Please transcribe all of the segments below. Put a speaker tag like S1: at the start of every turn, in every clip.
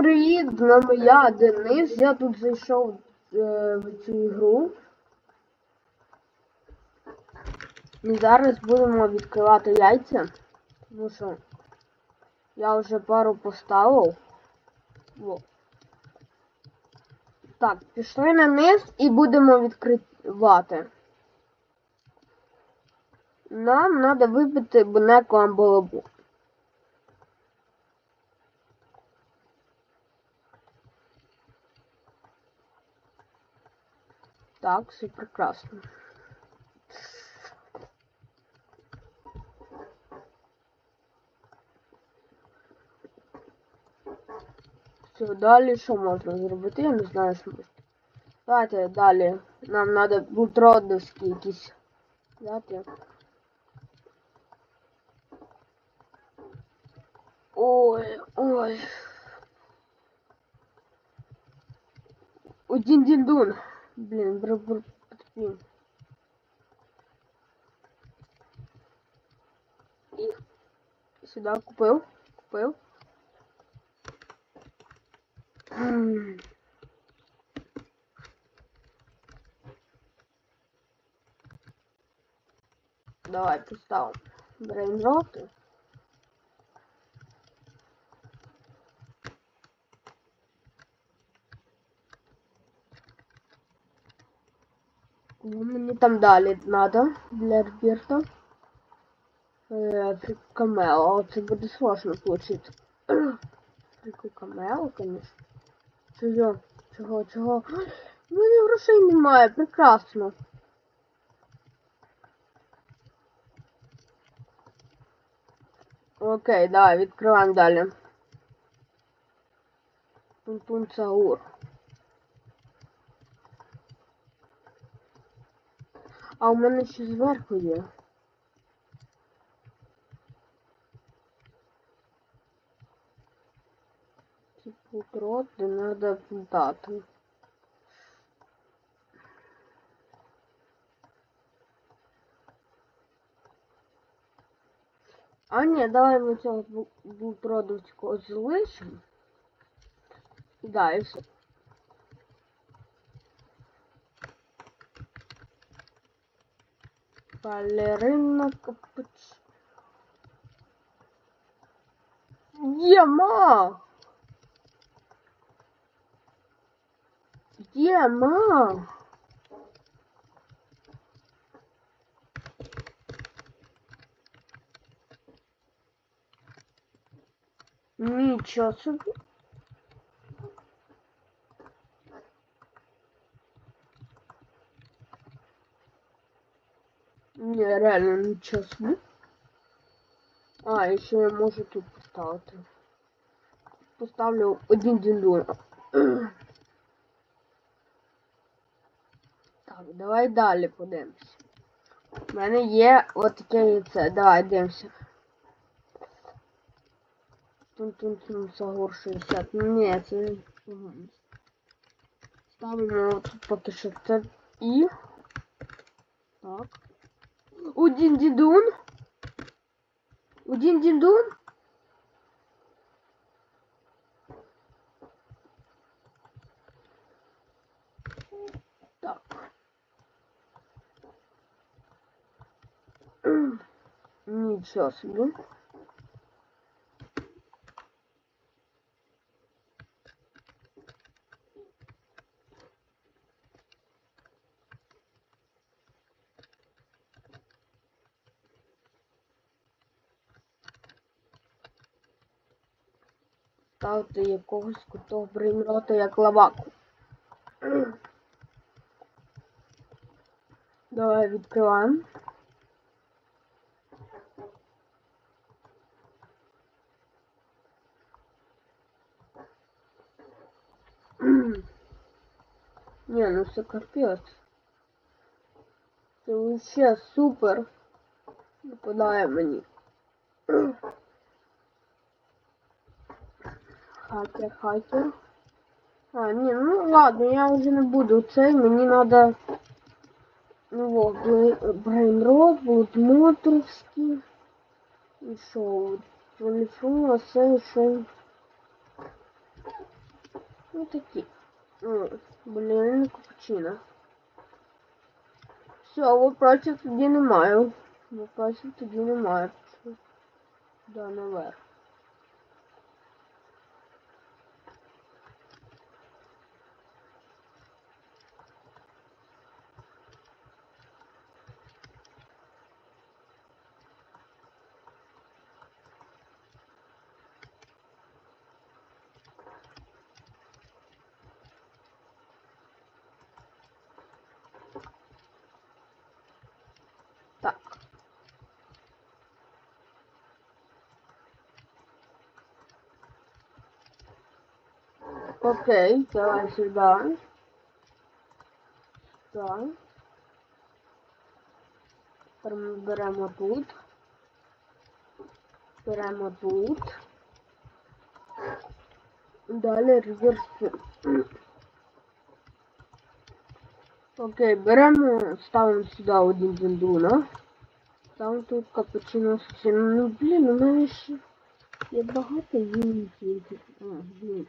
S1: привіт! З нами я, Денис. Я тут зайшов е, в цю ігру. І зараз будемо відкривати яйця. Тому що я вже пару поставив. Во. Так, пішли на низ і будемо відкривати. Нам треба вибити бонеку амбалабу. Так, все прекрасно. Все, далі що можна зробити? Я не знаю, що можна. Давайте далі. Нам треба бутродовські якісь. Дати. Ой, ой. Один діндун. Блін, бр бр блін. І сюди купив. Купив. М. Давай поставим брейнроты. Ну, Мені там далі треба для Роберта. Африку е, Камео. Це буде сложно получити. Африку Камео, звісно. Чого? Чого? Чого? У мене грошей немає. Прекрасно. Окей, да, відкриваємо далі. Пунтун Саур. А у мене ще зверху є. Типу крот, де треба плутати. А ні, давай ми цього бутродовського залишимо. Да, і. Балерина капуч. Ема! Ема! Ничего себе. Не, реально ничего себе. А, еще я можу тут поставити. Поставлю один діндур. Так, давай далі подивимось. У мене є от таке яйце. Давай дивимося. Тун-тун-тун, Сагор 60. Ні, це погано. Ставимо тут поки що це і. Так. Один дідун. Один дідун. Так. Нічого собі. Ставити якогось крутого брейнрота як лаваку. Давай відкриваємо. Не, ну все капец. Це вообще супер. Нападає мені. Хакер, хакер. А, не, ну ладно, я уже не буду цей, мені надо. Ну вот, брейнрот, вот моторський. І що? Телефон, а це ще. Ну такі. Ну, блін, капучино. Все, вопросів тоді немає. Вопросів тоді немає. Да, наверх. Окей, давай сюда. Сюда. Тепер ми беремо тут. Беремо тут. Далі реверсу. Окей, беремо, ставимо сюди один бендуна. Ставимо тут капучино з Ну, блін, у мене ще є багато юнітів. А, блін.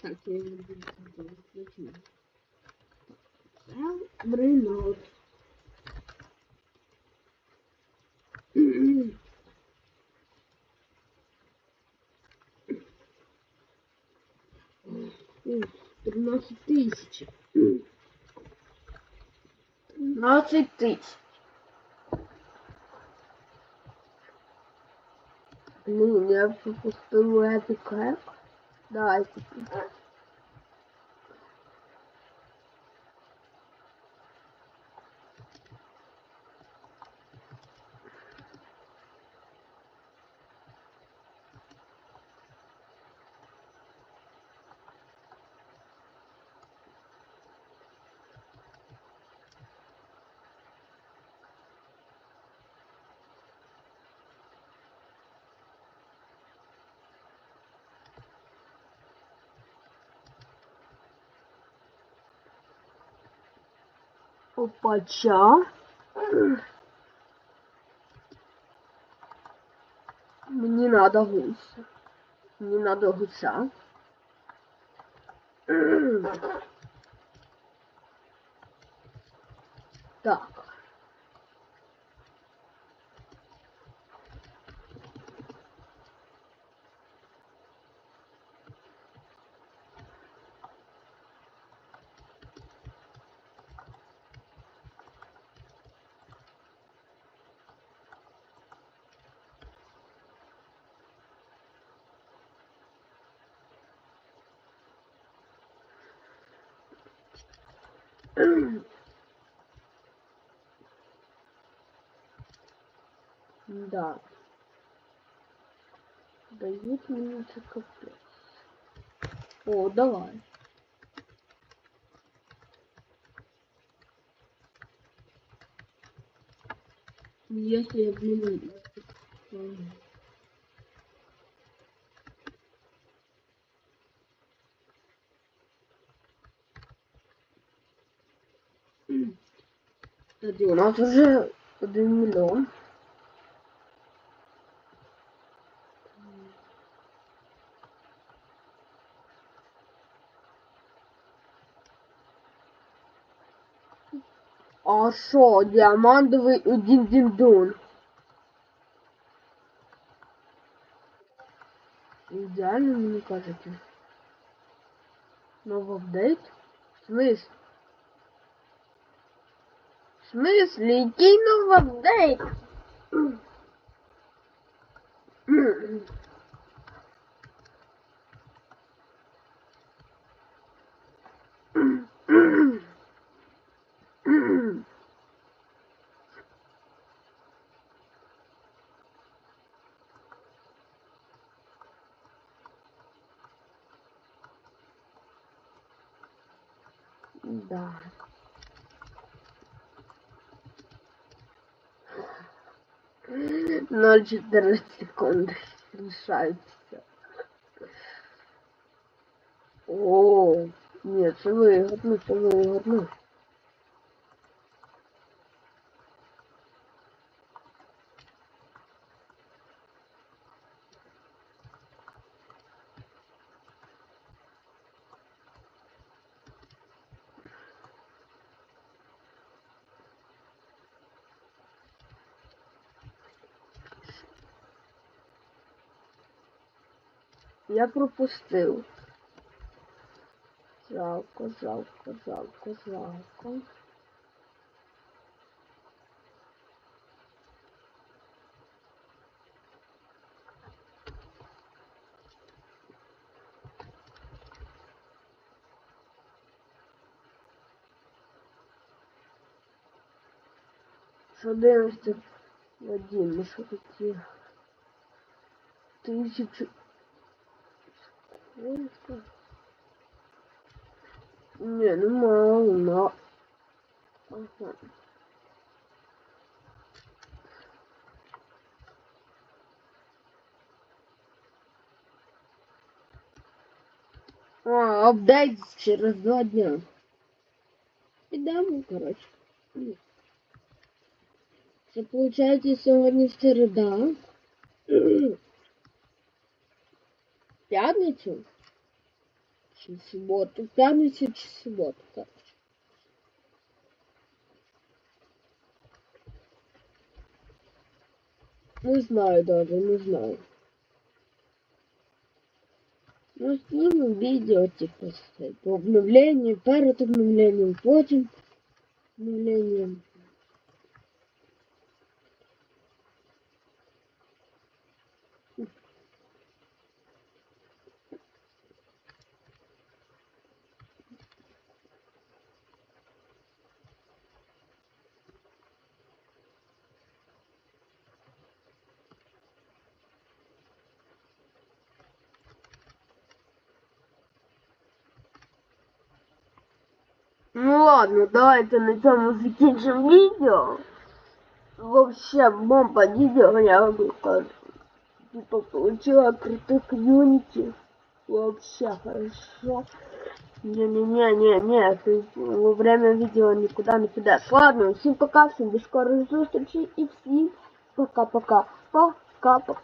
S1: Так, я не буду включити. Бринот. Тринадцать тысяч. Тринадцать тысяч. Блин, я эпик кэп. Давайте. Опача. Мне надо гуся. Мне надо гуся. Так. Да. Дают мне это капец. О, давай. Если я блин. Тоді у нас уже один мільйон. А що, діамантовий один діндун? Ідеально мені кажете. Новый апдейт? В смысле? В смысле? Який новий апдейт? Да. 0,14 секунд решается. О, нет, це вигодно, Я пропустив. Жалко, жалко, жалко, жалко. Одиннадцять один, що такі Тисячі. Сколько? Не, ну мало, но... Ага. А, апдейт через два дня. Підемо, короче. Це получается сегодня середа. П'ятницю? Чи суботу? П'ятницю чи суботу, короче. Не знаю даже, не знаю. Ну, сниму видео, типа, по обновлению, перед обновлением, потім обновлением. Ну ладно, давайте на цьому закінчимо відео. Вообще бомба відео, я вам скажу. Типа получила крутых юнити. Вообще хорошо. Не-не-не-не-не, ты во время видео никуда не кидаешь. Ладно, всем пока, всем до скорых встреч и всем пока-пока. Пока-пока.